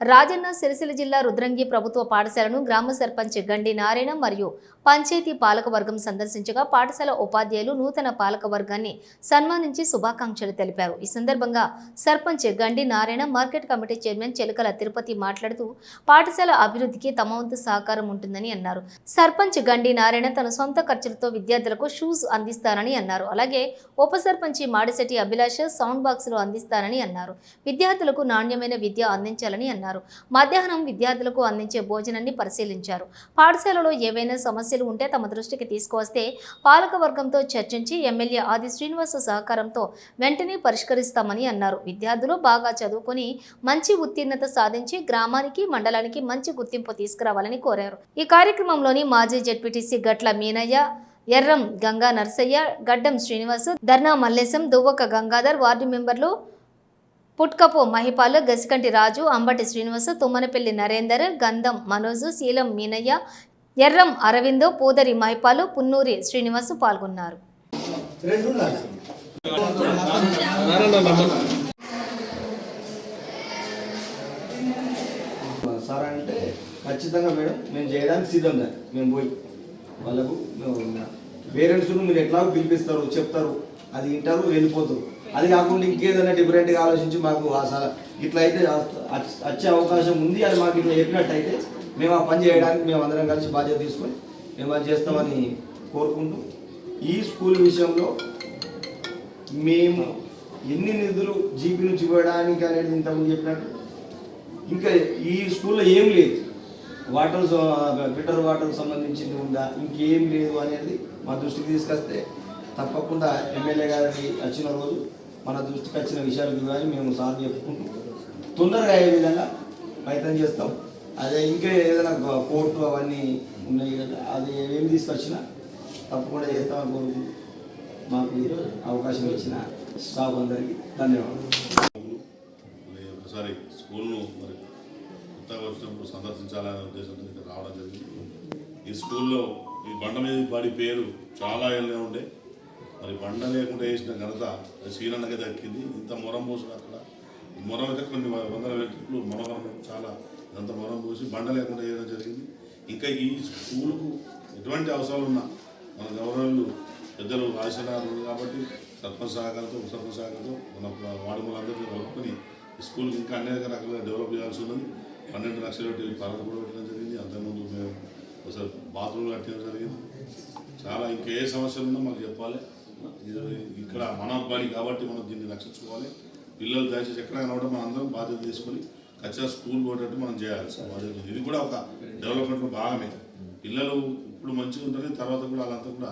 రాజన్న సిరిసిల్ల జిల్లా రుద్రంగి ప్రభుత్వ పాఠశాలను గ్రామ సర్పంచ్ గండి నారాయణ మరియు పంచాయతీ పాలకవర్గం సందర్శించగా పాఠశాల ఉపాధ్యాయులు నూతన పాలకవర్గాన్ని సన్మానించి శుభాకాంక్షలు తెలిపారు. ఈ సందర్భంగా sarpanch Gandi Narayana market committee chairman Chelakala Tirupati మాట్లాడుతూ పాఠశాల అభివృద్ధికి తమ వంతు సహకారం ఉంటుందని అన్నారు. సర్పంచ్ గండి నారాయణ తన సొంత ఖర్చులతో విద్యార్థులకు షూస్ అందిస్తారని అన్నారు. అలాగే ఉప సర్పంచి మాడిశెట్టి అభిలాష సౌండ్ బాక్సులు అందిస్తారని అన్నారు. విద్యార్థులకు నాణ్యమైన విద్య అందించాలని అన్నారు. మధ్యాహ్నం విద్యార్థులకు అందించే భోజనాన్ని పరిశీలించారు. పాఠశాలలో ఏవైనా సమస్యలు ఉంటే తమ దృష్టికి తీసుకువస్తే పాలకవర్గంతో చర్చించి ఎమ్మెల్యే ఆది శ్రీనివాస సహకారంతో వెంటనే పరిష్కరిస్తామని అన్నారు. విద్యార్థులు బాగా చదువుకొని మంచి ఉత్తీర్ణత సాధించి గ్రామానికి మండలానికి మంచి గుర్తింపు తీసుకురావాలని కోరారు. ఈ కార్యక్రమంలోని మాజీ జడ్పీటీసీ గట్ల మీనయ్య ఎర్రం గంగా నర్సయ్య గడ్డం శ్రీనివాసు ధర్నా మల్లేశం దువ్వక గంగాధర్ వార్డు మెంబర్లు పుట్కపు మహిపాల్ గసికంటి రాజు అంబటి శ్రీనివాసు తుమ్మనపల్లి నరేందర్ గంధం మనోజు శీలం మీనయ్య ఎర్రం అరవిందో పూదరి మహిపాలు పున్నూరి శ్రీనివాసు పాల్గొన్నారు. సార్ అంటే ఖచ్చితంగా మేడం మేము చేయడానికి సిద్ధంగా మేము పోయి వాళ్ళకు పేరెంట్స్ను మీరు ఎట్లా పిలిపిస్తారు చెప్తారు అది వింటారు వెళ్ళిపోతారు. అది కాకుండా ఇంకేదైనా డిఫరెంట్గా ఆలోచించి మాకు అసలు ఇట్లా అయితే వచ్చే అవకాశం ఉంది అది మాకు ఇట్లా చెప్పినట్టయితే మేము ఆ పని చేయడానికి మేము అందరం కలిసి బాధ్యత తీసుకొని మేము అది చేస్తామని కోరుకుంటూ ఈ స్కూల్ విషయంలో మేము ఎన్ని నిధులు జీపీ నుంచి ఇవ్వడానికి అనేది ఇంతకుముందు చెప్పినట్టు ఇంకా ఈ స్కూల్లో ఏం లేదు. వాటర్ ఫిల్టర్ వాటర్ సంబంధించింది ఉందా ఇంకేం లేదు అనేది మా దృష్టికి తీసుకొస్తే తప్పకుండా ఎమ్మెల్యే గారికి వచ్చిన రోజు మన దృష్టికి వచ్చిన విషయాలు కానీ మేము సార్ చెప్పుకుంటూ. తొందరగా అయ్యే విధంగా ప్రయత్నం చేస్తాం. అదే ఇంకా ఏదైనా కోర్టు అవన్నీ ఉన్నాయి కదా అది ఏం తీసుకొచ్చినా తప్పకుండా చేస్తామని కోరుకుంటూ మాకు ఈరోజు అవకాశం ఇచ్చిన స్టాఫ్ అందరికీ ధన్యవాదాలు. ఒకసారి స్కూల్ను మరి కొత్తగా వచ్చినప్పుడు సందర్శించాలనే ఉద్దేశంతో ఇక్కడ రావడం జరిగింది. ఈ స్కూల్లో ఈ బండ మీద పడి పేరు చాలా ఏళ్ళే ఉండే. మరి బండ లేకుండా వేసిన ఘనత శ్రీనన్నకే దక్కింది. ఇంత మొరం పోసిన అక్కడ. మొరం అయితే కొన్ని వందల వ్యక్తులు మనోహరం చాలా అంత మొరం పోసి బండ లేకుండా వేయడం జరిగింది. ఇంకా ఈ స్కూల్కు ఎటువంటి అవసరాలు ఉన్నా మన గవర్నర్లు పెద్దలు రాసినారు కాబట్టి సర్పంచ్ సహకారంతో ఉపసర్పంచ్ సహకారంతో మన వాడుమలందరినీ కలుపుకొని స్కూల్కి ఇంకా అన్ని రకాలుగా డెవలప్ చేయాల్సి ఉన్నది. పన్నెండు లక్షలు పెట్టి కూడా పెట్టడం జరిగింది. అంతకుముందు మేము ఒకసారి బాత్రూమ్ కట్టడం జరిగింది. చాలా ఇంకా ఏ సమస్యలు ఉన్నా మాకు చెప్పాలి. ఇక్కడ మన బడి కాబట్టి మనం దీన్ని రక్షించుకోవాలి. పిల్లలు దయచేసి ఎక్కడ కనబడడం మనం అందరం బాధ్యత తీసుకొని ఖచ్చితంగా స్కూల్ పోయేటట్టు మనం చేయాలి బాధ్యత ఇది కూడా ఒక డెవలప్మెంట్లో భాగమే. పిల్లలు ఇప్పుడు మంచిగా ఉంటుంది తర్వాత కూడా వాళ్ళంతా కూడా